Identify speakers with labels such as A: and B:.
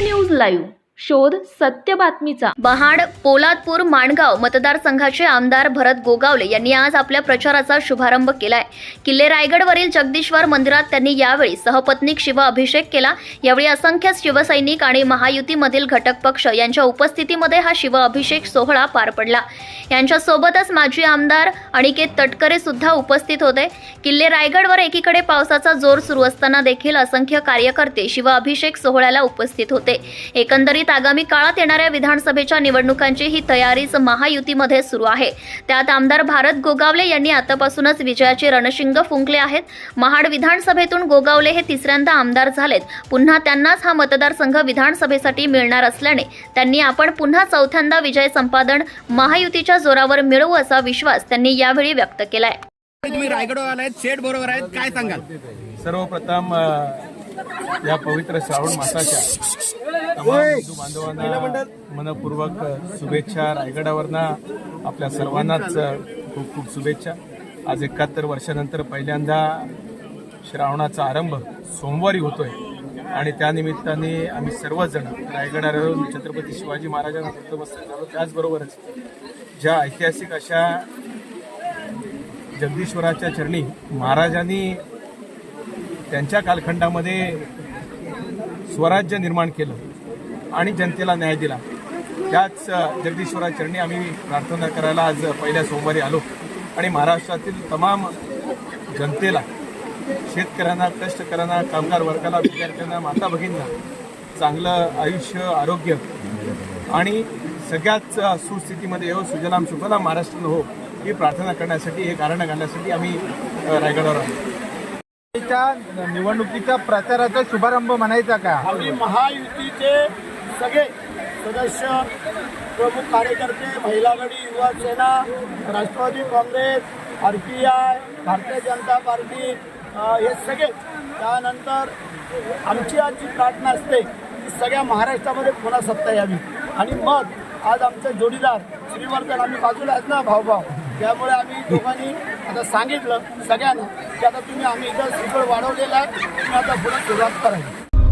A: News live शोध सत्य बातमीचा.
B: महाड पोलादपूर माणगाव मतदारसंघाचे आमदार भरत गोगावले यांनी आज आपल्या प्रचाराचा शुभारंभ केलाय. किल्ले रायगडवरील जगदीश्वर मंदिरात त्यांनी यावेळी सहपत्नीक शिव अभिषेक केला. यावेळी असंख्य शिवसैनिक आणि महायुतीमधील घटक पक्ष यांच्या उपस्थितीमध्ये हा शिव अभिषेक सोहळा पार पडला. यांच्यासोबतच माजी आमदार अनिकेत तटकरे सुद्धा उपस्थित होते. किल्ले रायगडवर एकीकडे पावसाचा जोर सुरू असताना देखील असंख्य कार्यकर्ते शिव अभिषेक सोहळ्याला उपस्थित होते. एकंदरीत आगामी काळात येणाऱ्या विधानसभेच्या निवडणुकांची ही तयारीच महायुतीमध्ये सुरू आहे. त्यात आमदार भारत गोगावले यांनी आतापासूनच विजयाचे रणशिंग फुंकले आहेत. महाड विधानसभेतून गोगावले हे तिसऱ्यांदा आमदार झालेत. पुन्हा त्यांनाच हा मतदारसंघ विधानसभेसाठी मिळणार असल्याने त्यांनी आपण पुन्हा चौथ्यांदा विजय संपादन महायुतीच्या जोरावर मिळवू असा विश्वास त्यांनी यावेळी व्यक्त केलाय.
C: तुम्ही रायगडवर आलात शेठ बरोबर आहेत काय सांगाल?
D: सर्वप्रथम या पवित्र श्रावण मासाच्या तमाम हिंदू बांधवांना मनपूर्वक शुभेच्छा. रायगडावरनं आपल्या सर्वांनाच खूप खूप शुभेच्छा. आज एकाहत्तर वर्षानंतर पहिल्यांदा श्रावणाचा आरंभ सोमवारी होतोय. आणि त्यानिमित्ताने आम्ही सर्वजण रायगडावरून छत्रपती शिवाजी महाराजांना नतमस्तक झालो त्याचबरोबरच ज्या ऐतिहासिक अशा जगदीश्वराच्या चरणी महाराजांनी त्यांच्या कालखंडामध्ये स्वराज्य निर्माण केलं आणि जनतेला न्याय दिला. त्याच अ, जगदीश्वरा चरणी आम्ही प्रार्थना करायला आज पहिल्या सोमवारी आलो. आणि महाराष्ट्रातील तमाम जनतेला शेतकऱ्यांना कष्टकऱ्यांना कामगार वर्गाला विद्यार्थ्यांना माता भगिनींना चांगलं आयुष्य आरोग्य आणि सगळ्याच सुस्थितीमध्ये येऊ सुजलाम शुभलाम महाराष्ट्र हो ही प्रार्थना करण्यासाठी हे कारण घालण्यासाठी आम्ही रायगडावर आलो.
E: त्या निवडणुकीच्या प्रचाराचा शुभारंभ म्हणायचा का?
C: आम्ही महायुतीचे सगळे सदस्य प्रमुख कार्यकर्ते महिला गडी Yuva Sena Rashtravadi Congress R P I Bharatiya Janata party हे सगळे. त्यानंतर आमची आज जी प्रार्थना असते की सगळ्या महाराष्ट्रामध्ये पुन्हा सत्ता यावी. आणि मग आज आमचे जोडीदार श्रीवर्धन आम्ही बाजूला आहेत ना भाऊभाऊ. त्यामुळे आम्ही दोघांनी आता सांगितलं सगळ्यांना की आता तुम्ही आम्ही इथं श्रीफळ वाढवलेला आहे तुम्ही आता पुढे सुरुवात करायची